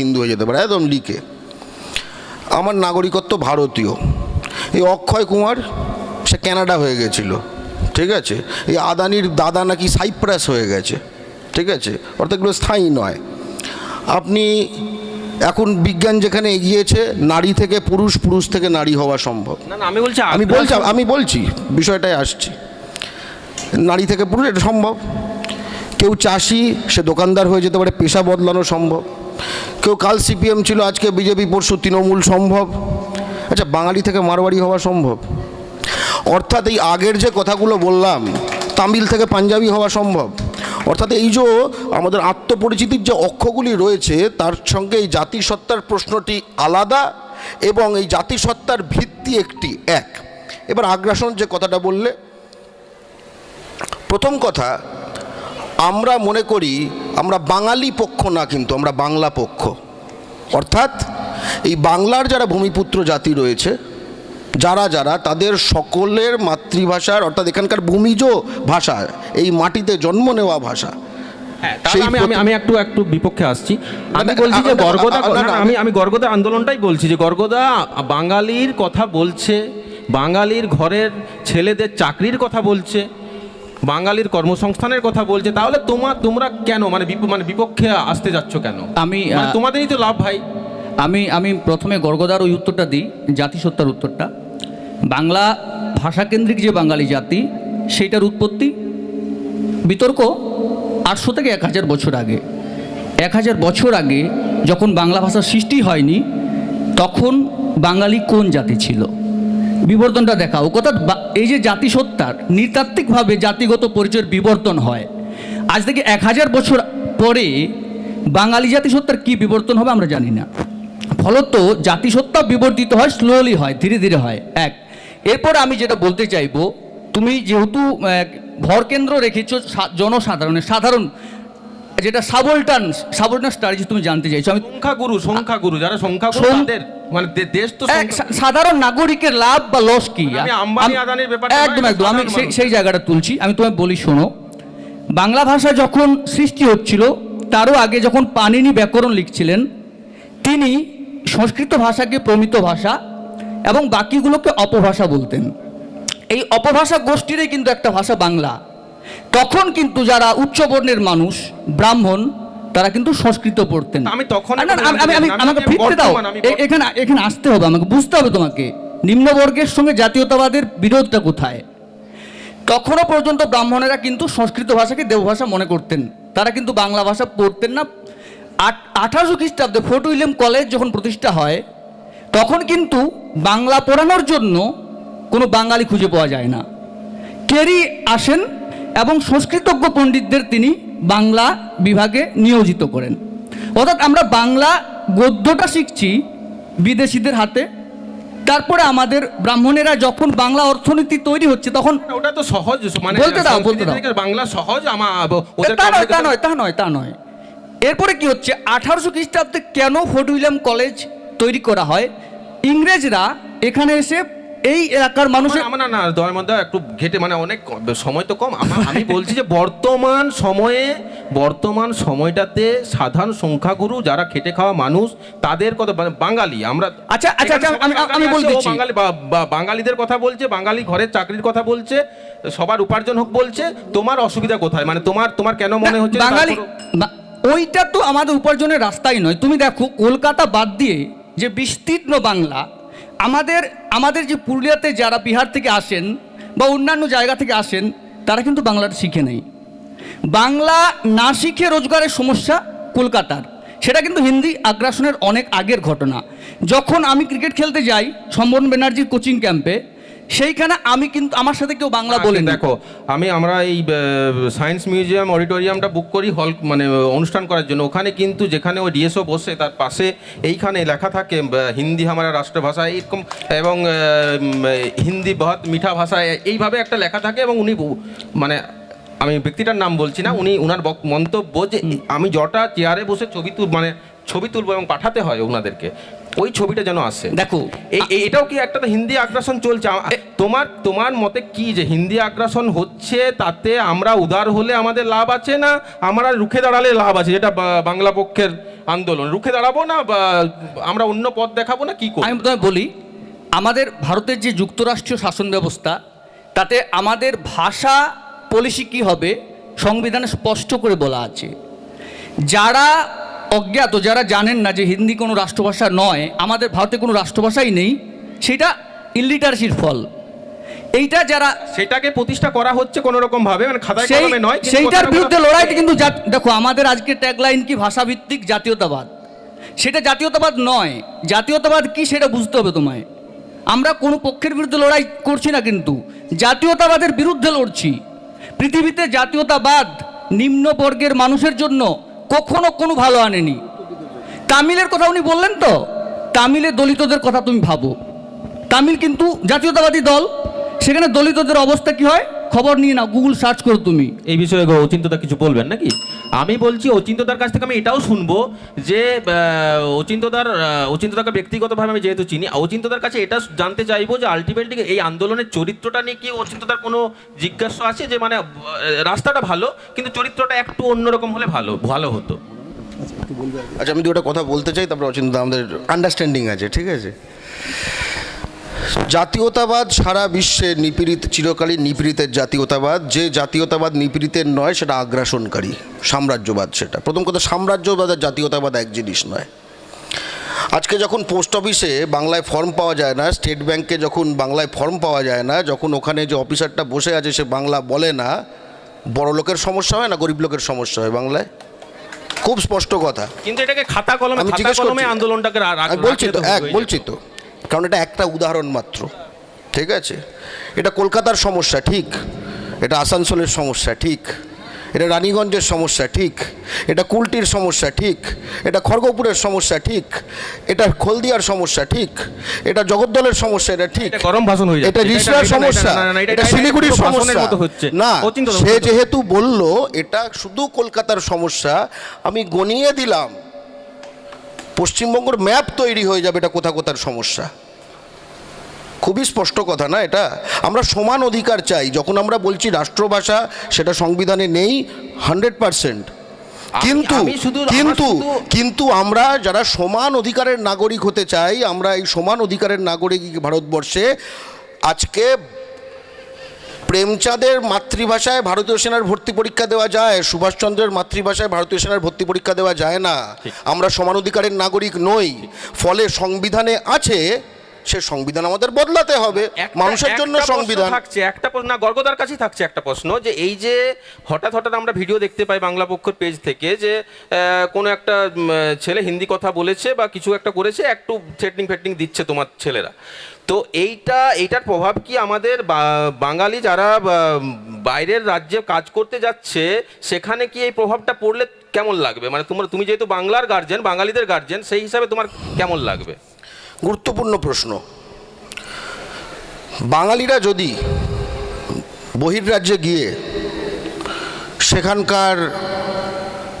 হিন্দু হয়ে যেতে পারে একদম লিখে আমার নাগরিকত্ব ভারতীয়। এই অক্ষয় কুমার সে ক্যানাডা হয়ে গেছিল ঠিক আছে? এই আদানির দাদা নাকি সাইপ্রাস হয়ে গেছে ঠিক আছে? অর্থাৎ এগুলো স্থায়ী নয়। আপনি এখন বিজ্ঞান যেখানে এগিয়েছে নারী থেকে পুরুষ পুরুষ থেকে নারী হওয়া সম্ভব। আমি বলছি আমি বলছি আমি বলছি বিষয়টাই আসছি। নারী থেকে পুরুষ এটা সম্ভব। কেউ চাষি সে দোকানদার হয়ে যেতে পারে পেশা বদলানো সম্ভব। কেউ কাল সিপিএম ছিল, আজকে বিজেপি, পরশু তৃণমূল সম্ভব? আচ্ছা বাঙালি থেকে মারবাড়ি হওয়া সম্ভব? অর্থাৎ এই আগের যে কথাগুলো বললাম, তামিল থেকে পাঞ্জাবি হওয়া সম্ভব? অর্থাৎ এই যে আমাদের আত্মপরিচিতির যে অক্ষগুলি রয়েছে, তার সঙ্গে এই জাতিসত্তার প্রশ্নটি আলাদা এবং এই জাতিসত্তার ভিত্তি একটি এক। এবার আগ্রাসন যে কথাটা বললে, প্রথম কথা আমরা মনে করি আমরা বাঙালি পক্ষ না কিন্তু আমরা বাংলা পক্ষ। অর্থাৎ এই বাংলার যারা ভূমিপুত্র জাতি রয়েছে যারা যারা তাদের সকলের মাতৃভাষার অর্থাৎ এখানকার ভূমিজ ভাষা এই মাটিতে জন্ম নেওয়া ভাষা হ্যাঁ, আমি আমি একটু একটু বিপক্ষে আসছি। আমি বলছি যে গর্গদা আমি আমি গর্গদা আন্দোলনটাই বলছি যে গর্গদা বাঙালির কথা বলছে বাঙালির ঘরের ছেলেদের চাকরির কথা বলছে বাঙালির কর্মসংস্থানের কথা বলছে তাহলে তোমার তোমরা কেন? মানে বিপ- মানে বিপক্ষে আসতে যাচ্ছ কেন? আমি, মানে তোমাদেরই তো লাভ ভাই। আমি আমি প্রথমে গর্গদার ওই উত্তরটা দিই জাতিসত্তার উত্তরটা। বাংলা ভাষাকেন্দ্রিক যে বাঙালি জাতি সেইটার উৎপত্তি বিতর্ক আটশো থেকে এক হাজার বছর আগে। এক হাজার বছর আগে যখন বাংলা ভাষার সৃষ্টি হয়নি তখন বাঙালি কোন জাতি ছিল? বিবর্তনটা দেখা ও কথা এই যে জাতিসত্তার নৃতাত্ত্বিকভাবে জাতিগত পরিচয়ের বিবর্তন হয়। আজ থেকে এক হাজার বছর পরে বাঙালি জাতিসত্তার কি বিবর্তন হবে আমরা জানি না। ফলত জাতিসত্তা বিবর্তিত হয় স্লোলি হয় ধীরে ধীরে হয়। এক এরপর আমি যেটা বলতে চাইব তুমি যেহেতু ভরকেন্দ্র রেখেছো জনসাধারণের সাধারণ যেটা সাবলটান সাবলটান স্ট্র্যাটেজি তুমি জানতে চাইছো আমি সংখ্যাগুরু সংখ্যাগুরু যারা সংখ্যাগুরু তাদের। মানে দেশ তো সাধারণ নাগরিকের লাভ বা লস কি? আমি আদানির ব্যাপারটা একদম একদম আমি সেই সেই জায়গাটা তুলছি। আমি তোমায় বলি শোনো। বাংলা ভাষা যখন সৃষ্টি হচ্ছিল তারও আগে যখন পানিনি ব্যাকরণ লিখছিলেন তিনি সংস্কৃত ভাষাকে প্রমিত ভাষা এবং বাকিগুলোকে অপভাষা বলতেন। এই অপভাষা গোষ্ঠীরই কিন্তু একটা ভাষা বাংলা। তখন কিন্তু যারা উচ্চ বর্ণের মানুষ ব্রাহ্মণ তারা কিন্তু সংস্কৃত পড়তেন। আমি তখন না, না, আমি- আমি- আমি- আমি- আমাকে ফিরতে দাও। এখানে এখানে আসতে হবে আমাকে বুঝতে হবে তোমাকে। নিম্নবর্গের সঙ্গে জাতীয়তাবাদের বিরোধটা কোথায়? তখনও পর্যন্ত ব্রাহ্মণেরা কিন্তু সংস্কৃত ভাষাকে দেবভাষা মনে করতেন। তারা কিন্তু বাংলা ভাষা পড়তেন না। আট আঠারোশো খ্রিস্টাব্দে ফোর্ট উইলিয়াম কলেজ যখন প্রতিষ্ঠা হয় তখন কিন্তু বাংলা পড়ানোর জন্য কোনো বাঙালি খুঁজে পাওয়া যায় না। কেরি আসেন এবং সংস্কৃতজ্ঞ পণ্ডিতদের তিনি বাংলা বিভাগে নিয়োজিত করেন। অর্থাৎ আমরা বাংলা গদ্যটা শিখছি বিদেশিদের হাতে। তারপরে আমাদের ব্রাহ্মণেরা যখন বাংলা অর্থনীতি তৈরি হচ্ছে তখন ওটা তো সহজ মানে বলতে দাও, বলতে দাও। বাংলা সহজ আমার তা নয় তা নয় তা নয় তা নয়। এরপরে কি হচ্ছে? আঠারোশো খ্রিস্টাব্দে কেন ফোর্ট উইলিয়াম কলেজ তৈরি করা হয়? ইংরেজরা এখানে এসে এই এলাকার মানুষের না না দয়ের মধ্যে একটু ঘেটে মানে অনেক সময় তো কম। আমি বলছি যে বর্তমান সময়ে বর্তমান সময়টাতে সাধারণ সংখ্যাগুরু যারা খেটে খাওয়া মানুষ তাদের কথা মানে বাঙালি আমরা আচ্ছা, আচ্ছা, আচ্ছা, আমি- বলে দিচ্ছি। বাঙালি বাঙালিদের কথা বলছে বাঙালি ঘরের চাকরির কথা বলছে সবার উপার্জন হোক বলছে তোমার অসুবিধা কোথায়? মানে তোমার তোমার কেন মনে হচ্ছে বাঙালি ওইটা তো আমাদের উপার্জনের রাস্তাই নয়। তুমি দেখো কলকাতা বাদ দিয়ে যে বিস্তীর্ণ বাংলা আমাদের আমাদের যে পুরুলিয়াতে যারা বিহার থেকে আসেন বা অন্যান্য জায়গা থেকে আসেন, তারা কিন্তু বাংলাটা শিখে নেই। বাংলা না শিখে রোজগারের সমস্যা কলকাতার। সেটা কিন্তু হিন্দি আগ্রাসনের অনেক আগের ঘটনা। যখন আমি ক্রিকেট খেলতে যাই সম্বরণ ব্যানার্জির কোচিং ক্যাম্পে সেইখানে আমি কিন্তু আমার সাথে কেউ বাংলা বলেন। দেখো আমি আমরা এই সায়েন্স মিউজিয়াম অডিটোরিয়ামটা বুক করি হল মানে অনুষ্ঠান করার জন্য। ওখানে কিন্তু যেখানে ওই ডিএসও বসে তার পাশে এইখানে লেখা থাকে হিন্দি আমার রাষ্ট্রভাষা এরকম এবং হিন্দি বহুত মিঠা ভাষা এইভাবে একটা লেখা থাকে এবং উনি মানে আমি ব্যক্তিটার নাম বলছি না উনি ওনার মন্তব্য যে আমি জটা চেয়ারে বসে ছবি তুল মানে ছবি তুলবো এবং পাঠাতে হয় ওনাদেরকে। ওই ছবিটা যেন আসে। দেখো এটাও কি একটা তো হিন্দি আগ্রাসন চলছে? তোমার তোমার মতে কি যে হিন্দি আগ্রাসন হচ্ছে তাতে আমরা উদার হলে আমাদের লাভ আছে না আমরা রুখে দাঁড়ালে লাভ আছে? যেটা বাংলা পক্ষের আন্দোলন। রুখে দাঁড়াবো না আমরা অন্য পথ দেখাবো না? কি আমি তোমায় বলি আমাদের ভারতের যে যুক্তরাষ্ট্রীয় শাসন ব্যবস্থা তাতে আমাদের ভাষা পলিসি কি হবে সংবিধানে স্পষ্ট করে বলা আছে। যারা অজ্ঞাত যারা জানেন না যে হিন্দি কোনো রাষ্ট্রভাষা নয় আমাদের ভারতে কোনো রাষ্ট্রভাষাই নেই সেটা ইলিটারেসির ফল। এইটা যারা সেটাকে প্রতিষ্ঠা করা হচ্ছে কোনো রকম ভাবে মানে খাতায় সেই কলমে নয় সেইটার বিরুদ্ধে লড়াইটা কিন্তু দেখো আমাদের আজকে ট্যাগলাইন কি? ভাষাভিত্তিক জাতীয়তাবাদ। সেটা জাতীয়তাবাদ নয়। জাতীয়তাবাদ কি সেটা বুঝতে হবে তোমায়। আমরা কোনো পক্ষের বিরুদ্ধে লড়াই করছি না কিন্তু। জাতীয়তাবাদের বিরুদ্ধে লড়ছি। পৃথিবীতে জাতীয়তাবাদ নিম্নবর্গের মানুষের জন্য কখনো কোনো ভালো আনেনি। তামিলের কথা উনি বললেন তো? তামিলে দলিতদের কথা তুমি ভাবো। তামিল কিন্তু জাতীয়তাবাদী দল। সেখানে দলিতদের অবস্থা কি হয়? খবর নিয়ে না গুগল সার্চ করো তুমি। এই বিষয়ে অচিন্তদা কিছু বলবেন নাকি? আমি বলছি অচিন্তদার কাছ থেকে আমি এটাও শুনব যে অচিন্তদার অচিন্তদাকে ব্যক্তিগতভাবে আমি যেহেতু চিনি অচিন্তদার কাছে এটা জানতে চাইব যে আলটিমেটলি এই আন্দোলনের চরিত্রটা নিয়ে কি অচিন্তদার কোনো জিজ্ঞাসা আছে যে মানে রাস্তাটা ভালো কিন্তু চরিত্রটা একটু অন্যরকম হলে ভালো ভালো হতো। আচ্ছা আমি দুটো কথা বলতে চাই তারপরে অচিন্তা আমাদের আন্ডারস্ট্যান্ডিং আছে ঠিক আছে? জাতীয়তাবাদ সারা বিশ্বে নিপীড়িত চিরকালীন নিপীড়িতের জাতীয়তাবাদ। যে জাতীয়তাবাদ নিপীড়িতের নয় সেটা আগ্রাসনকারী সাম্রাজ্যবাদ সেটা। প্রথম কথা সাম্রাজ্যবাদ আর জাতীয়তাবাদ এক জিনিস নয়। আজকে যখন পোস্ট অফিসে বাংলায় ফর্ম পাওয়া যায় না স্টেট ব্যাংকে যখন বাংলায় ফর্ম পাওয়া যায় না যখন ওখানে যে অফিসারটা বসে আছে সে বাংলা বলে না বড় লোকের সমস্যা হয় না গরিব লোকের সমস্যা হয় বাংলায়? খুব স্পষ্ট কথা। কিন্তু এটাকে খাতা কলমে আমি জিজ্ঞেস আন্দোলনটাকে বলছি তো এক বলছি তো। কারণ এটা একটা উদাহরণ মাত্র। ঠিক আছে? এটা কলকাতার সমস্যা ঠিক। এটা আসানসোলের সমস্যা ঠিক। এটা রানীগঞ্জের সমস্যা ঠিক। এটা কুলটির সমস্যা ঠিক। এটা খড়গপুরের সমস্যা ঠিক। এটা হলদিয়ার সমস্যা ঠিক। এটা জগদ্দলের সমস্যা এটা ঠিক। এটা গরম ভাষণ হয়ে। এটা রিসরার সমস্যা। এটা- শিলিগুড়ির সমস্যা। মতো হচ্ছে। না সে যেহেতু বলল এটা শুধু কলকাতার সমস্যা আমি গনিয়ে দিলাম। পশ্চিমবঙ্গের ম্যাপ তৈরি হয়ে যাবে এটা কোথা কোথার সমস্যা। খুবই স্পষ্ট কথা না এটা? আমরা সমান অধিকার চাই যখন আমরা বলছি রাষ্ট্রভাষা সেটা সংবিধানে নেই হান্ড্রেড পারসেন্ট। কিন্তু কিন্তু কিন্তু আমরা যারা সমান অধিকারের নাগরিক হতে চাই আমরা এই সমান অধিকারের নাগরিক ভারতবর্ষে আজকে প্রেমচাঁদের মাতৃভাষায় ভারতীয় সেনার ভর্তি পরীক্ষা দেওয়া যায় সুভাষচন্দ্রের মাতৃভাষায় ভারতীয় সেনার ভর্তি পরীক্ষা দেওয়া যায় না। আমরা সমান অধিকারের নাগরিক নই ফলে সংবিধানে আছে সে সংবিধান আমাদের বদলাতে হবে। মানুষের জন্য সংবিধান। থাকছে একটা প্রশ্ন না গর্গদার কাছেই থাকছে একটা প্রশ্ন যে এই যে হঠাৎ হঠাৎ আমরা ভিডিও দেখতে পাই বাংলা পক্ষের পেজ থেকে যে কোনো একটা ছেলে হিন্দি কথা বলেছে বা কিছু একটা করেছে একটু থ্রেটনিং ফেটনিং দিচ্ছে তোমার ছেলেরা। তো এইটা, এইটার প্রভাব কি আমাদের বাঙালি যারা বাইরের রাজ্যে কাজ করতে যাচ্ছে, সেখানে কি এই প্রভাবটা পড়লে কেমন লাগবে? মানে তোমার, তুমি যেহেতু বাংলার গার্জেন বাঙালিদের গার্জেন সেই হিসাবে তোমার কেমন লাগবে? গুরুত্বপূর্ণ প্রশ্ন। বাঙালিরা যদি বহির্রাজ্যে গিয়ে সেখানকার,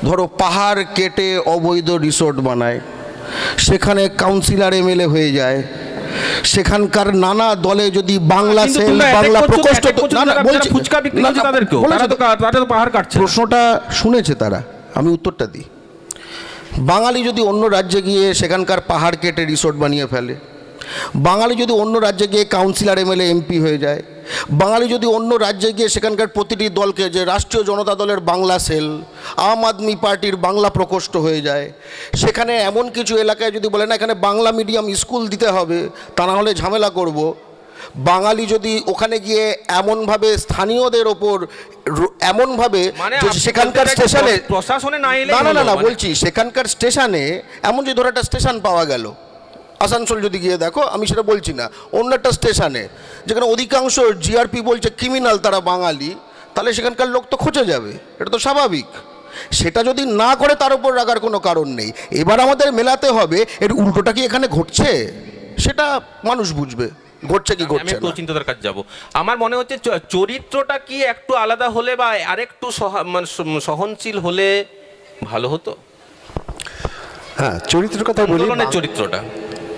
ধরো পাহাড় কেটে অবৈধ রিসোর্ট বানায়, সেখানে কাউন্সিলার এমএলএ হয়ে যায় সেখানকার নানা দলে যদি বাংলা সেল বাংলা প্রকোষ্ঠ না না বলছি ফুচকা বিক্রি তাদেরকেও। তারা তো পাহাড় কাটছে। প্রশ্নটা শুনেছে তারা। আমি উত্তরটা দিই। বাঙালি যদি অন্য রাজ্যে গিয়ে সেখানকার পাহাড় কেটে রিসোর্ট বানিয়ে ফেলে বাঙালি যদি অন্য রাজ্যে গিয়ে কাউন্সিলর এমএলএ এমপি হয়ে যায় বাঙালি যদি অন্য রাজ্যে গিয়ে সেখানকার প্রতিটি দলকে যে রাষ্ট্রীয় জনতা দলের বাংলা সেল আম আদমি পার্টির বাংলা প্রকোষ্ঠ হয়ে যায় সেখানে এমন কিছু এলাকায় যদি বলে না এখানে বাংলা মিডিয়াম স্কুল দিতে হবে তা না হলে ঝামেলা করব। বাঙালি যদি ওখানে গিয়ে এমনভাবে স্থানীয়দের ওপর এমনভাবে মানে সেখানকার স্টেশনে প্রশাসনে না না না না হলো, না মানে- বলছি সেখানকার স্টেশনে এমন যে ধরো একটা স্টেশন পাওয়া গেল আসানসোল যদি গিয়ে দেখো আমি সেটা বলছি না। অন্য একটা স্টেশনে যেখানে অধিকাংশ জিআরপি বলছে ক্রিমিনাল তারা বাঙালি তাহলে সেখানকার লোক তো খোঁজে যাবে। এটা তো স্বাভাবিক। সেটা যদি না করে তার উপর রাখার কোনো কারণ নেই। এবার আমাদের মেলাতে হবে এর উল্টোটা কি এখানে ঘটছে? সেটা মানুষ বুঝবে ঘটছে কি আমি ঘটছে না। চিন্তার কাছে যাব। আমার মনে হচ্ছে চ- চরিত্রটা কি একটু আলাদা হলে বা আরেকটু সহা- মানে সহনশীল হলে ভালো হতো? হ্যাঁ চরিত্রের কথা বলি চরিত্রটা?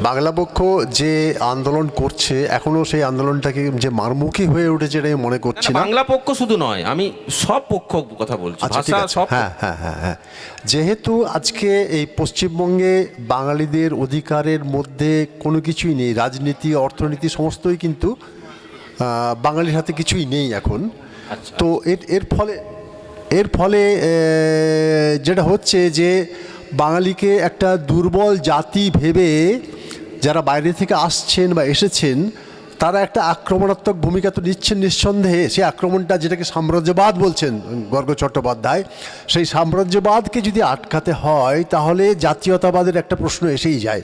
বাংলা পক্ষ যে আন্দোলন করছে এখনও সেই আন্দোলনটাকে যে মারমুখী হয়ে উঠেছে এটা আমি মনে করছি না। বাংলা পক্ষ শুধু নয় আমি সব পক্ষ কথা বলছি আচ্ছা ভাষা সব হ্যাঁ হ্যাঁ হ্যাঁ হ্যাঁ। যেহেতু আজকে এই পশ্চিমবঙ্গে বাঙালিদের অধিকারের মধ্যে কোনো কিছুই নেই রাজনীতি অর্থনীতি সমস্তই কিন্তু বাঙালির হাতে কিছুই নেই এখন। আচ্ছা। তো এর এর ফলে এর ফলে যেটা হচ্ছে যে বাঙালিকে একটা দুর্বল জাতি ভেবে যারা বাইরে থেকে আসছেন বা এসেছেন, তারা একটা আক্রমণাত্মক ভূমিকা তো নিচ্ছেন নিঃসন্দেহে। সেই আক্রমণটা যেটাকে সাম্রাজ্যবাদ বলছেন গর্গ চট্টোপাধ্যায়, সেই সাম্রাজ্যবাদকে যদি আটকাতে হয়, তাহলে জাতীয়তাবাদের একটা প্রশ্ন এসেই যায়।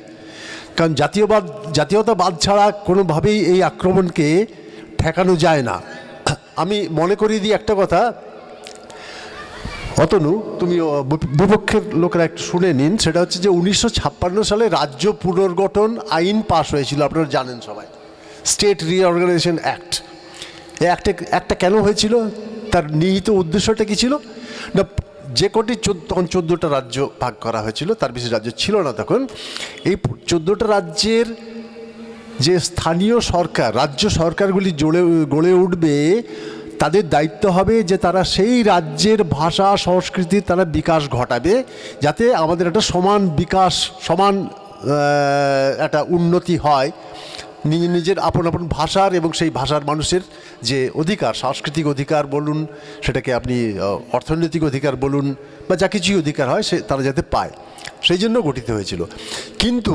কারণ জাতীয়বাদ, জাতীয়তাবাদ ছাড়া কোনোভাবেই এই আক্রমণকে ঠেকানো যায় না। আমি মনে করিয়ে দিই একটা কথা অতনু, তুমি বিপক্ষের লোকেরা একটু শুনে নিন। সেটা হচ্ছে যে উনিশশো ছাপ্পান্ন সালে রাজ্য পুনর্গঠন আইন পাশ হয়েছিল। আপনারা জানেন সবাই। স্টেট রিঅর্গানাইজেশন অ্যাক্ট অ্যাক্টে একটা কেন হয়েছিল? তার নিহিত উদ্দেশ্যটা কি ছিল? না, যে কটি তখন চোদ্দোটা রাজ্য ভাগ করা হয়েছিল, তার বেশি রাজ্য ছিল না তখন। এই চোদ্দোটা রাজ্যের যে স্থানীয় সরকার, রাজ্য সরকারগুলি জোড়ে গড়ে উঠবে তাদের দায়িত্ব হবে যে তারা সেই রাজ্যের ভাষা সংস্কৃতির তারা বিকাশ ঘটাবে যাতে আমাদের একটা সমান বিকাশ, সমান একটা উন্নতি হয়। নিজের নিজের আপন আপন ভাষার এবং সেই ভাষার মানুষের যে অধিকার, সাংস্কৃতিক অধিকার বলুন, সেটাকে আপনি অর্থনৈতিক অধিকার বলুন বা যা কিছুই অধিকার হয় সে, তারা যাতে পায়। সেই জন্য গঠিত হয়েছিল। কিন্তু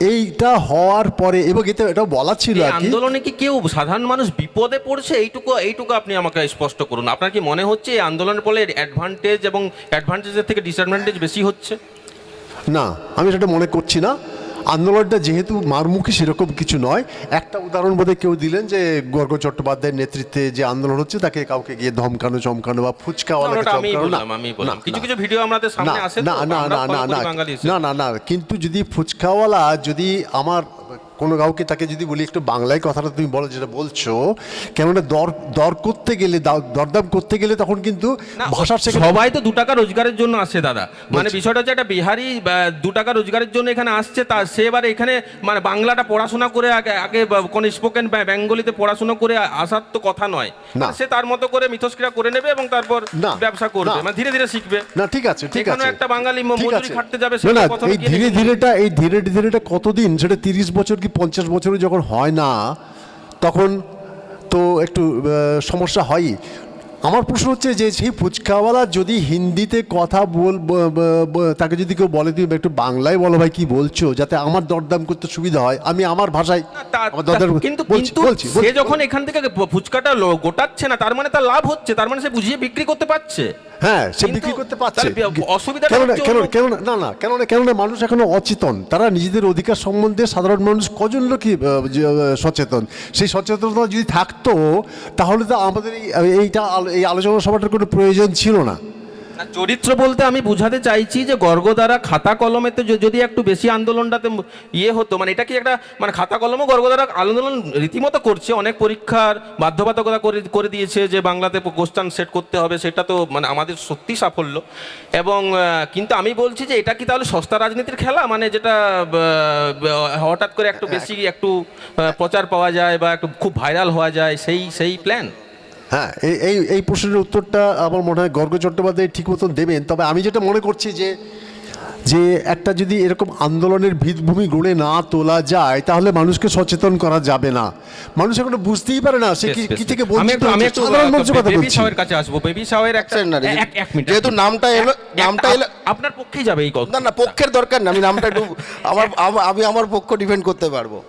এইটা হওয়ার পরে এবং এটা এটা বলা ছিল আর কি। আন্দোলনে কি কেউ সাধারণ মানুষ বিপদে পড়ছে? এইটুকু এইটুকু আপনি আমাকে স্পষ্ট করুন। আপনার কি মনে হচ্ছে এই আন্দোলনের ফলে অ্যাডভান্টেজ এবং অ্যাডভান্টেজের থেকে ডিসঅ্যাডভান্টেজ বেশি হচ্ছে? না আমি সেটা মনে করছি না। আন্দোলনটা যেহেতু মারমুখী সেরকম কিছু নয়। একটা উদাহরণ বোধে কেউ দিলেন যে গর্গ চট্টোপাধ্যায়ের নেতৃত্বে যে আন্দোলন হচ্ছে তাকে কাউকে গিয়ে ধমকানো চমকানো বা ফুচকাওয়ালাকে চমকানো না। না, কিছু কিছু ভিডিও আমাদের না সামনে আসে না না না না না না না না কিন্তু যদি ফুচকাওয়ালা যদি আমার কোনো কাউকে তাকে যদি বলি একটু বাংলায় কথাটা তুমি বলো যেটা বলছো কেননা দর দর করতে গেলে দরদাম করতে গেলে তখন কিন্তু ভাষার সবাই তো দু টাকা রোজগারের জন্য আসে দাদা। মানে বিষয়টা হচ্ছে একটা বিহারি দু টাকা রোজগারের জন্য এখানে আসছে তা সে এবার এখানে মানে বাংলাটা পড়াশোনা করে আগে আগে কোন স্পোকেন বেঙ্গলিতে পড়াশোনা করে আসার তো কথা নয়। না। সে তার মতো করে মিথস্ক্রিয়া করে নেবে এবং তারপর ব্যবসা করবে। মানে ধীরে ধীরে শিখবে। না ঠিক আছে ঠিক আছে। একটা বাঙালি মজুরি খাটতে যাবে, সেটা না এই ধীরে ধীরেটা এই ধীরে ধীরেটা কতদিন সেটা তিরিশ বছর কি পঞ্চাশ বছরে যখন হয় না তখন তো একটু সমস্যা হয়ই। আমার প্রশ্ন হচ্ছে যে সেই ফুচকাওয়ালা যদি হিন্দিতে কথা বল তাকে যদি কেউ বলে তুমি একটু বাংলায় বলো ভাই কি বলছো? যাতে আমার দরদাম করতে সুবিধা হয়। আমি আমার ভাষায় কিন্তু সে যখন এখান থেকে ফুচকাটা গোটাচ্ছে না তার মানে তার লাভ হচ্ছে তার মানে সে বুঝিয়ে বিক্রি করতে পারছে। হ্যাঁ সে বিক্রি করতে পারছে। বি- কেন না কেন না- না কেন না কেননা মানুষ এখনও অচেতন। তারা নিজেদের অধিকার সম্বন্ধে সাধারণ মানুষ কজন লোকই সচেতন? সেই সচেতনতা যদি থাকতো তাহলে তো আমাদের এই এইটা এই আলোচনা সভাটার কোনো প্রয়োজন ছিল না। চরিত্র বলতে আমি বুঝাতে চাইছি যে গর্গ দ্বারা খাতা কলমেতে যদি একটু বেশি আন্দোলনটাতে ইয়ে হতো মানে এটা কি একটা মানে খাতা কলমও গর্গ দ্বারা আন্দোলন রীতিমতো করছে অনেক পরীক্ষার বাধ্যবাধকতা করে করে দিয়েছে যে বাংলাতে কোশ্চান সেট করতে হবে সেটা তো মানে আমাদের সত্যি সাফল্য। এবং কিন্তু আমি বলছি যে এটা কি তাহলে সস্তা রাজনীতির খেলা? মানে যেটা হঠাৎ করে একটু বেশি একটু প্রচার পাওয়া যায় বা একটু খুব ভাইরাল হওয়া যায় সেই সেই প্ল্যান হ্যাঁ এই এই প্রশ্নের উত্তরটা আমার মনে হয় গর্গ চট্টোপাধ্যায় ঠিক মতন দেবেন। তবে আমি যেটা মনে করছি যে যে একটা যদি এরকম আন্দোলনের ভিতভূমি গড়ে না তোলা যায় তাহলে মানুষকে সচেতন করা যাবে না। মানুষ এখনও বুঝতেই পারে না সে কি থেকে। একটু সাধারণ মানুষের কথা বেবি বলছি। শাওয়ের কাছে আসব। বেবি শাওয়ের একটা এক মিনিট। যেহেতু নামটা এলো- নামটা এলো- আপনার পক্ষেই যাবে এই কথা। না না পক্ষের দরকার না। আমি নামটা একটু আমার আমি আমার পক্ষ ডিফেন্ড করতে পারব।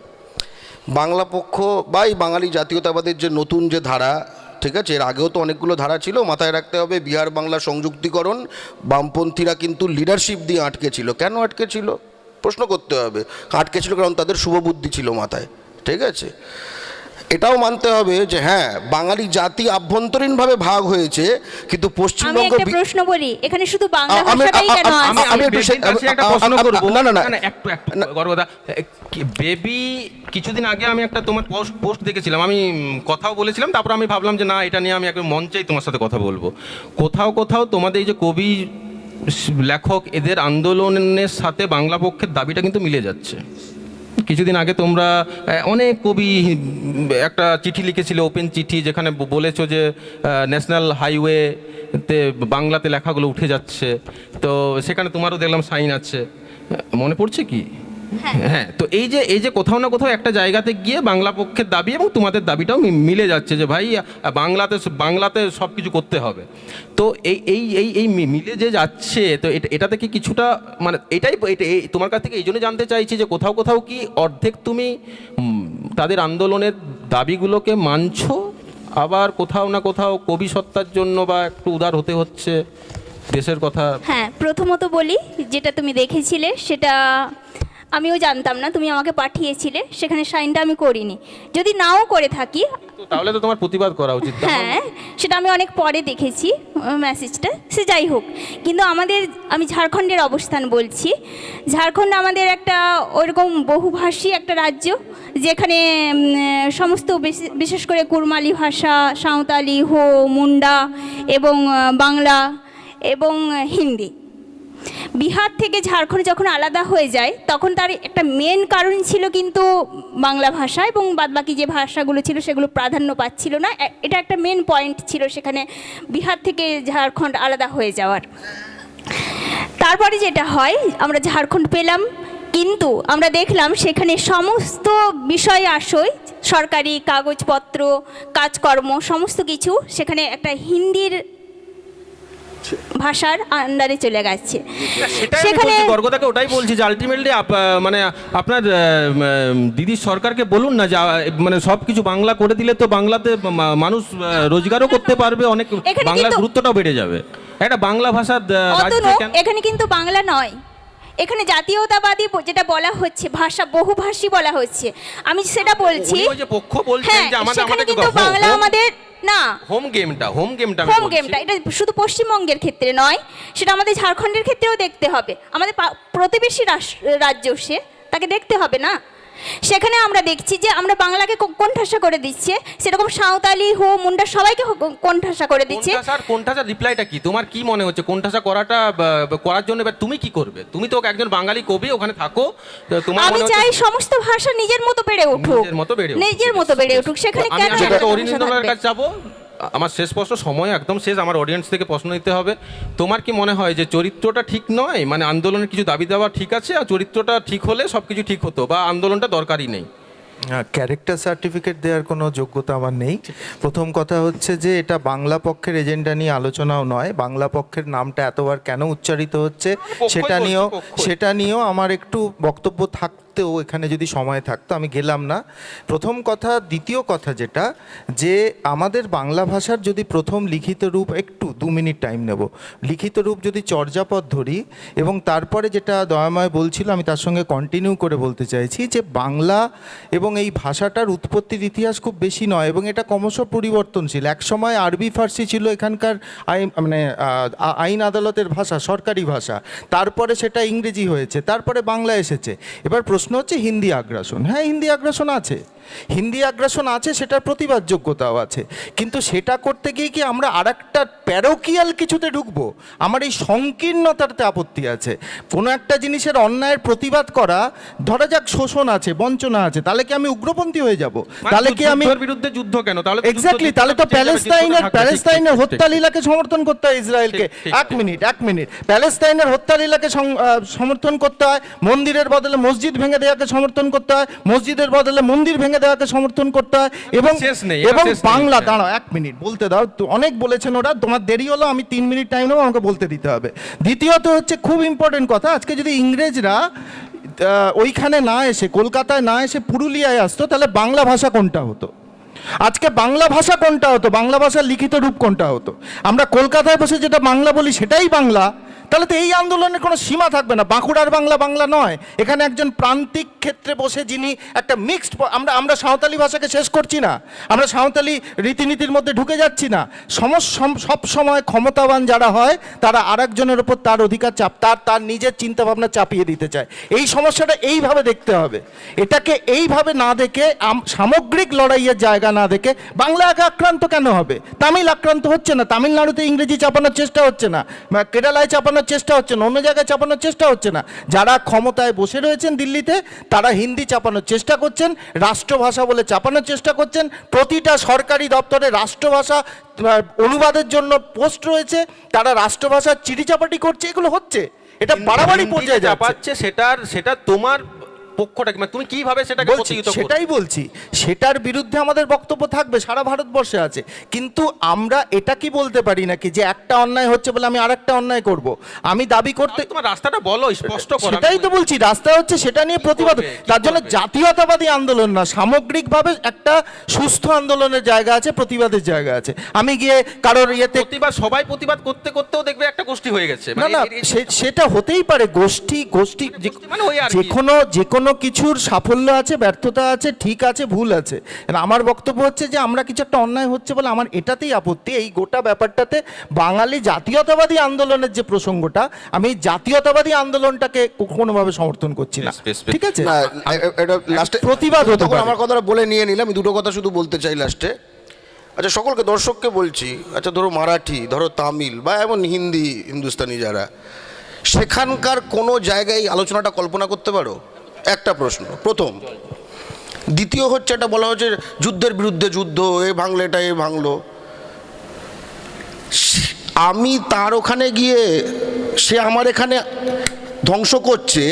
বাংলা পক্ষ বা এই বাঙালি জাতীয়তাবাদের যে নতুন যে ধারা ঠিক আছে, এর আগেও তো অনেকগুলো ধারা ছিল, মাথায় রাখতে হবে বিহার বাংলা সংযুক্তিকরণ, বামপন্থীরা কিন্তু লিডারশিপ দিয়ে আটকে ছিল। কেন আটকে ছিল? প্রশ্ন করতে হবে। আটকে ছিল কারণ তাদের শুভবুদ্ধি ছিল মাথায়, ঠিক আছে? এটাও মানতে হবে যে হ্যাঁ বাঙালি জাতি আভ্যন্তরীণভাবে ভাগ হয়েছে কিন্তু আমি পশ্চিমবঙ্গ একটা প্রশ্ন বলি এখানে শুধু বাংলা আমি- ভাষাটাই কেন আছে? আমি একটু বেবির সে- কাছে একটা প্রশ্ন আ- আ- করব। না, না, না। একটু একটু গর্বদা। বেবি কিছুদিন আগে আমি একটা তোমার পোস্ট পোস্ট দেখেছিলাম। আমি কথাও বলেছিলাম তারপর আমি ভাবলাম যে না এটা নিয়ে আমি একদম মঞ্চেই তোমার সাথে কথা বলব। কোথাও কোথাও তোমাদের এই যে কবি লেখক এদের আন্দোলনের সাথে বাংলা পক্ষের দাবিটা কিন্তু মিলে যাচ্ছে। কিছুদিন আগে তোমরা অনেক কবি, একটা চিঠি লিখেছিলে, ওপেন চিঠি, যেখানে বলেছ যে ন্যাশনাল হাইওয়েতে বাংলাতে লেখাগুলো উঠে যাচ্ছে। তো সেখানে তোমারও দেখলাম সাইন আছে। মনে পড়ছে কি? হ্যাঁ। তো এই যে এই যে কোথাও না কোথাও একটা জায়গাতে গিয়ে বাংলা পক্ষের দাবি এবং তোমাদের দাবিটাও মিলে যাচ্ছে যে ভাই বাংলাতে বাংলাতে সব কিছু করতে হবে। তো এই এই এই এই মিলে যে যাচ্ছে তো এটা এটাতে কি কিছুটা মানে এটাই এটা তোমার কাছ থেকে এই জন্য জানতে চাইছি যে কোথাও কোথাও কি অর্ধেক তুমি তাদের আন্দোলনের দাবিগুলোকে মানছো? আবার কোথাও না কোথাও কবি সত্তার জন্য বা একটু উদার হতে হচ্ছে? দেশের কথা হ্যাঁ প্রথমত বলি যেটা তুমি দেখেছিলে সেটা আমিও জানতাম না তুমি আমাকে পাঠিয়েছিলে সেখানে সাইনটা আমি করিনি। যদি নাও করে থাকি তো তাহলে তো তোমার প্রতিবাদ করা উচিত হ্যাঁ সেটা আমি অনেক পরে দেখেছি মেসেজটা সে যাই হোক। কিন্তু আমাদের আমি ঝাড়খণ্ডের অবস্থান বলছি। ঝাড়খণ্ড আমাদের একটা ওইরকম বহুভাষী একটা রাজ্য যেখানে সমস্ত বিশেষ করে কুরমালি ভাষা সাঁওতালি হো মুন্ডা এবং বাংলা এবং হিন্দি। বিহার থেকে ঝাড়খণ্ড যখন আলাদা হয়ে যায়, তখন তার একটা মেন কারণ ছিল কিন্তু বাংলা ভাষা এবং বাদবাকি যে ভাষাগুলো ছিল সেগুলো প্রাধান্য পাচ্ছিল না। এটা একটা মেন পয়েন্ট ছিল সেখানে বিহার থেকে ঝাড়খণ্ড আলাদা হয়ে যাওয়ার। তারপরে যেটা হয়, আমরা ঝাড়খণ্ড পেলাম, কিন্তু আমরা দেখলাম সেখানে সমস্ত বিষয় আসয় সরকারি কাগজপত্র, কাজকর্ম, সমস্ত কিছু, সেখানে একটা হিন্দির ভাষার আন্ডারে চলে গেছে। সেখানে গর্গদাকে ওটাই বলছি যে আলটিমেটলি মানে আপনার দিদি দিদির সরকারকে বলুন না যে মানে সব কিছু বাংলা করে দিলে তো বাংলাতে মানুষ রোজগারও করতে পারবে অনেক বাংলার গুরুত্বটাও বেড়ে যাবে। একটা বাংলা কেন এখানে কিন্তু বাংলা নয়। এখানে জাতীয়তাবাদী যেটা বলা হচ্ছে ভাষা বহুভাষী বলা হচ্ছে। আমি সেটা বলছি। পক্ষ বলছেন হ্যাঁ যে আমাদের সেখানে কিন্তু বাংলা আমাদের না। হোম গেমটা হোম গেমটা হোম গেমটা এটা শুধু পশ্চিমবঙ্গের ক্ষেত্রে নয় সেটা আমাদের ঝাড়খণ্ডের ক্ষেত্রেও দেখতে হবে। আমাদের প্রতিবেশী রাজ্য সে তাকে দেখতে হবে না? সেখানে আমরা দেখছি যে আমরা বাংলাকে কোণঠাসা করে দিচ্ছে। সেরকম সাঁওতালি হো মুন্ডা সবাইকে কোণঠাসা করে দিচ্ছে। কোনঠাসার কোনঠাসার রিপ্লাইটা কি? তোমার কি মনে হচ্ছে? কোনঠাসা করাটা করার জন্য এবার তুমি কি করবে? তুমি তো একজন বাঙালি কবি ওখানে থাকো। তোমার আমি চাই সমস্ত ভাষা নিজের মতো বেড়ে উঠুক। নিজের মতো বেড়ে উঠুক। নিজের মতো বেড়ে উঠুক। সেখানে কেন অরিন্দমের কাছে যাব। আমার শেষ প্রশ্ন সময় একদম শেষ আমার অডিয়েন্স থেকে প্রশ্ন নিতে হবে। তোমার কি মনে হয় যে চরিত্রটা ঠিক নয়? মানে আন্দোলনের কিছু দাবি দেওয়া ঠিক আছে আর চরিত্রটা ঠিক হলে সব কিছু ঠিক হতো বা আন্দোলনটা দরকারই নেই? ক্যারেক্টার সার্টিফিকেট দেওয়ার কোনো যোগ্যতা আমার নেই। প্রথম কথা হচ্ছে যে এটা বাংলা পক্ষের এজেন্ডা নিয়ে আলোচনাও নয়। বাংলা পক্ষের নামটা এতবার কেন উচ্চারিত হচ্ছে সেটা নিয়েও সেটা নিয়েও আমার একটু বক্তব্য থাকতেও এখানে যদি সময় থাকতো, আমি গেলাম না। প্রথম কথা, দ্বিতীয় কথা যেটা, যে আমাদের বাংলা ভাষার যদি প্রথম লিখিত রূপ একটু, দু মিনিট টাইম নেব। লিখিত রূপ যদি চর্যাপদ ধরি, এবং তারপরে যেটা দয়াময় বলছিল, আমি তার সঙ্গে কন্টিনিউ করে বলতে চাইছি, যে বাংলা এবং এই ভাষাটার উৎপত্তির ইতিহাস খুব বেশি নয়, এবং এটা ক্রমশ পরিবর্তনশীল। একসময় আরবি, ফার্সি ছিল এখানকার আইন মানে আইন আদালতের ভাষা, সরকারি ভাষা। তারপরে সেটা ইংরেজি হয়েছে, তারপরে বাংলা এসেছে। এবার প্রশ্ন হচ্ছে হিন্দি আগ্রাসন। হ্যাঁ হিন্দি আগ্রাসন আছে। হিন্দি আগ্রাসন আছে সেটার প্রতিবাদ যোগ্যতাও আছে। কিন্তু সেটা করতে গিয়ে কি আমরা আর একটা প্যারোকিয়াল কিছুতে ঢুকবো? আমার এই সংকীর্ণতাতে আপত্তি আছে। কোনো একটা জিনিসের অন্যায়ের প্রতিবাদ করা ধরা যাক শোষণ আছে বঞ্চনা আছে তাহলে কি আমি উগ্রপন্থী হয়ে যাব? মানে তাহলে কি আমি বিরুদ্ধে যুদ্ধ কেন? তাহলে এক্স্যাক্টলি তাহলে তো প্যালেস্তাইনের প্যালেস্তাইনের হত্যা লীলাকে সমর্থন করতে হয় ইসরায়েলকে। এক মিনিট এক মিনিট। প্যালেস্তাইনের হত্যা লীলাকে সমর্থন করতে হয় মন্দিরের বদলে মসজিদ ভেঙে দেওয়াকে সমর্থন করতে হয় মসজিদের বদলে মন্দির ভেঙে দেওয়াকে সমর্থন করতে হয় এবং নেই, এবার এবং বাংলা হ্যাঁ। দাঁড়াও এক মিনিট বলতে দাও তো অনেক বলেছেন ওরা তোমার দেরি হলো আমি তিন মিনিট টাইম নেব আমাকে বলতে দিতে হবে। দ্বিতীয়ত হচ্ছে খুব ইম্পর্টেন্ট কথা আজকে যদি ইংরেজরা ওইখানে না এসে কলকাতায় না এসে পুরুলিয়ায় আসতো তাহলে বাংলা ভাষা কোনটা হতো? আজকে বাংলা ভাষা কোনটা হতো? বাংলা ভাষার লিখিত রূপ কোনটা হতো? আমরা কলকাতায় বসে যেটা বাংলা বলি সেটাই বাংলা। তাহলে তো এই আন্দোলনের কোনো সীমা থাকবে না। বাঁকুড়ার বাংলা বাংলা নয়। এখানে একজন প্রান্তিক ক্ষেত্রে বসে যিনি একটা মিক্সড আমরা আমরা সাঁওতালি ভাষাকে শেষ করছি না। আমরা সাঁওতালি রীতিনীতির মধ্যে ঢুকে যাচ্ছি না। সমস সম- সব সময় ক্ষমতাবান যারা হয়, তারা আরেকজনের ওপর তার অধিকার চাপ, তার তার নিজের চিন্তাভাবনা চাপিয়ে দিতে চায়। এই সমস্যাটা এইভাবে দেখতে হবে। এটাকে এইভাবে না দেখে সামগ্রিক লড়াইয়ের জায়গা না দেখে, বাংলা আগে আক্রান্ত কেন হবে? তামিল আক্রান্ত হচ্ছে না। তামিলনাড়ুতে ইংরেজি চাপানোর চেষ্টা হচ্ছে না। কেরালায় চাপানোর চাপানোর চেষ্টা হচ্ছে না অন্য জায়গায় চাপানোর চেষ্টা হচ্ছে না। যারা ক্ষমতায় বসে রয়েছেন দিল্লিতে তারা হিন্দি চাপানোর চেষ্টা করছেন রাষ্ট্রভাষা বলে চাপানোর চেষ্টা করছেন। প্রতিটা সরকারি দপ্তরে রাষ্ট্রভাষা অনুবাদের জন্য পোস্ট রয়েছে তারা রাষ্ট্রভাষার চিড়িচাপাটি করছে এগুলো হচ্ছে। এটা বাড়াবাড়ি পর্যায়ে যাচ্ছে। চাপাচ্ছে সেটার সেটা তোমার পক্ষটা মানে তুমি কীভাবে সেটাকে প্রতিহিত সেটাই বলছি সেটার বিরুদ্ধে আমাদের বক্তব্য থাকবে সারা ভারতবর্ষে আছে। কিন্তু আমরা এটা কি বলতে পারি নাকি যে একটা অন্যায় হচ্ছে বলে আমি আরেকটা অন্যায় করব? আমি দাবি করতে তোমার রাস্তাটা বলো স্পষ্ট করো। সেটাই তো বলছি রাস্তা হচ্ছে সেটা নিয়ে প্রতিবাদ। তার জন্য জাতীয়তাবাদী আন্দোলন না সামগ্রিকভাবে একটা সুস্থ আন্দোলনের জায়গা আছে প্রতিবাদের জায়গা আছে। আমি গিয়ে কারোর ইয়েতে প্রতিবাদ সবাই প্রতিবাদ করতে করতেও দেখবে একটা গোষ্ঠী হয়ে গেছে। না মানে না সে- সেটা হতেই পারে গোষ্ঠী গোষ্ঠী যে- মানে কি। যে কোনো যে কোনো কিছুর সাফল্য আছে ব্যর্থতা আছে ঠিক আছে ভুল আছে? আমার বক্তব্য হচ্ছে যে আমরা কিছু একটা অন্যায় হচ্ছে বলে আমার এটাতেই আপত্তি। এই গোটা ব্যাপারটাতে বাঙালি জাতীয়তাবাদী আন্দোলনের যে প্রসঙ্গটা আমি জাতীয়তাবাদী আন্দোলনটাকে কোনোভাবে সমর্থন করছি না। ঠিক আছে? প্রতিবাদ হতে আমার কথাটা বলে নিয়ে নিলাম আমি দুটো কথা শুধু বলতে চাই লাস্টে আচ্ছা সকলকে দর্শককে বলছি আচ্ছা ধরো মারাঠি ধরো তামিল বা এমন হিন্দি হিন্দুস্তানি যারা সেখানকার কোনো জায়গায় আলোচনাটা কল্পনা করতে পারো? একটা প্রশ্ন, প্রথম। দ্বিতীয় হচ্ছে এটা বলা হচ্ছে যুদ্ধের বিরুদ্ধে যুদ্ধ, এ ভাঙলে এটা, এ ভাঙলো। আমি তার ওখানে গিয়ে, সে আমার এখানে ধ্বংস করছে,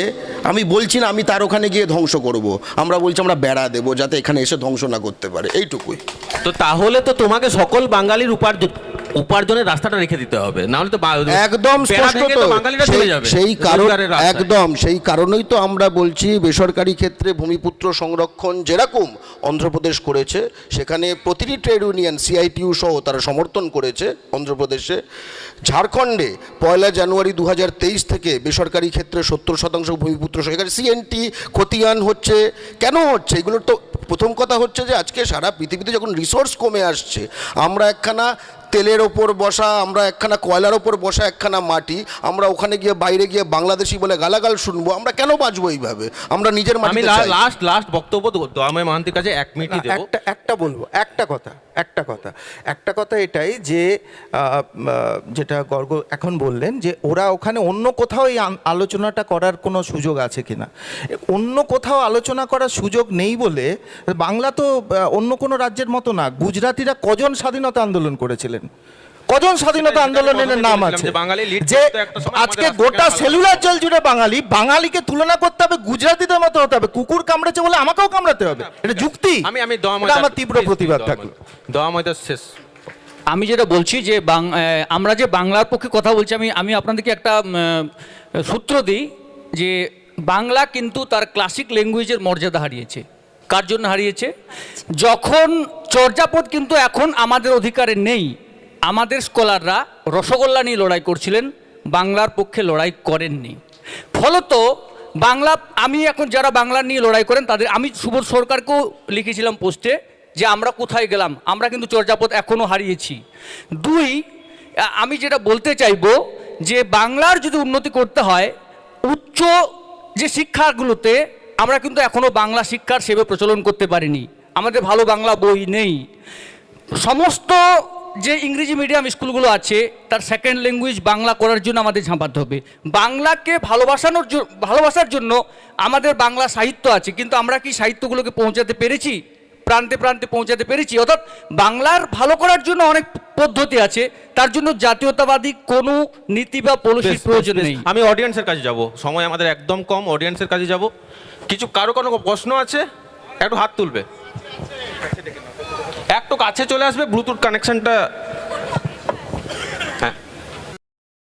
আমি বলছি না আমি তার ওখানে গিয়ে ধ্বংস করব। আমরা বলছি আমরা বেড়া দেবো যাতে এখানে এসে ধ্বংস না করতে পারে, এইটুকুই। তো তাহলে তো তোমাকে সকল বাঙালির উপার্জন উপার্জনের রাস্তাটা রেখে দিতে হবে। না হলে তো একদম সেই- কারণ একদম সেই কারণেই তো আমরা বলছি বেসরকারি ক্ষেত্রে ভূমিপুত্র সংরক্ষণ যেরকম অন্ধ্রপ্রদেশ করেছে সেখানে প্রতিটি ট্রেড ইউনিয়ন সিআইটিউ সহ তারা সমর্থন করেছে অন্ধ্রপ্রদেশে। ঝাড়খণ্ডে পয়লা জানুয়ারি দু হাজার তেইশ থেকে বেসরকারি ক্ষেত্রে সত্তর শতাংশ ভূমিপুত্র এখানে সিএনটি খতিয়ান হচ্ছে। কেন হচ্ছে? এগুলোর তো প্রথম কথা হচ্ছে যে আজকে সারা পৃথিবীতে যখন রিসোর্স কমে আসছে আমরা একখানা তেলের ওপর বসা আমরা একখানা কয়লার ওপর বসা একখানা মাটি আমরা ওখানে গিয়ে বাইরে গিয়ে বাংলাদেশি বলে গালাগাল শুনব আমরা কেন বাঁচবো এইভাবে? আমরা নিজের আমি লাস্ট লাস্ট বক্তব্য দয়াময় মাহান্তির কাছে এক মিনিটই দেবো। একটা একটা বলব একটা কথা একটা কথা। একটা কথা এটাই যে যেটা গর্গ এখন বললেন যে ওরা ওখানে অন্য কোথাও এই আলোচনাটা করার কোনো সুযোগ আছে কিনা। অন্য কোথাও আলোচনা করার সুযোগ নেই বলে বাংলা তো অন্য কোনো রাজ্যের মতো না। গুজরাটিরা কজন স্বাধীনতা আন্দোলন করেছিলেন? কজন স্বাধীনতা আন্দোলনের নাম আছে? যে আজকে গোটা সেলুলার জল জুড়ে বাঙালি বাঙালিকে তুলনা করতে হবে গুজরাটিদের মতো হতে হবে কুকুর কামড়েছে বলে আমাকেও কামড়াতে হবে। এটা যুক্তি? আমি আমি আমার তীব্র প্রতিবাদ থাকল। শেষ। আমি যেটা বলছি যে আমরা যে বাংলার পক্ষে কথা বলছি আমি আমি আপনাদেরকে একটা সূত্র দিই যে বাংলা কিন্তু তার ক্লাসিক ল্যাঙ্গুয়েজের মর্যাদা হারিয়েছে। কার জন্য হারিয়েছে? যখন চর্যাপদ কিন্তু এখন আমাদের অধিকারে নেই আমাদের স্কলাররা রসগোল্লা নিয়ে লড়াই করছিলেন, বাংলার পক্ষে লড়াই করেননি। ফলত বাংলা, আমি এখন যারা বাংলা নিয়ে লড়াই করেন, তাদের, আমি সুবোধ সরকারকেও লিখেছিলাম পোস্টে যে আমরা কোথায় গেলাম, আমরা কিন্তু চর্যাপদ এখনও হারিয়েছি। দুই, আমি যেটা বলতে চাইব যে বাংলার যদি উন্নতি করতে হয়, উচ্চ যে শিক্ষাগুলোতে আমরা কিন্তু এখনও বাংলা শিক্ষার সেবে প্রচলন করতে পারিনি। আমাদের ভালো বাংলা বই নেই। সমস্ত যে ইংরেজি মিডিয়াম স্কুলগুলো আছে তার সেকেন্ড ল্যাঙ্গুয়েজ বাংলা করার জন্য আমাদের ঝাঁপাতে হবে। বাংলাকে ভালোবাসানোর ভালোবাসার জন্য আমাদের বাংলা সাহিত্য আছে কিন্তু আমরা কি সাহিত্যগুলোকে পৌঁছাতে পেরেছি? প্রান্তে প্রান্তে পৌঁছাতে পেরেছি। অর্থাৎ বাংলার ভালো করার জন্য অনেক পদ্ধতি আছে তার জন্য জাতীয়তাবাদী কোনো নীতি বা পলিসির প্রয়োজন নেই। আমি অডিয়েন্সের কাছে যাব। সময় আমাদের একদম কম অডিয়েন্সের কাছে যাব। কিছু কারও কোনো প্রশ্ন আছে? একটু হাত তুলবে। একটু কাছে চলে আসবে ব্লুটুথ কানেকশনটা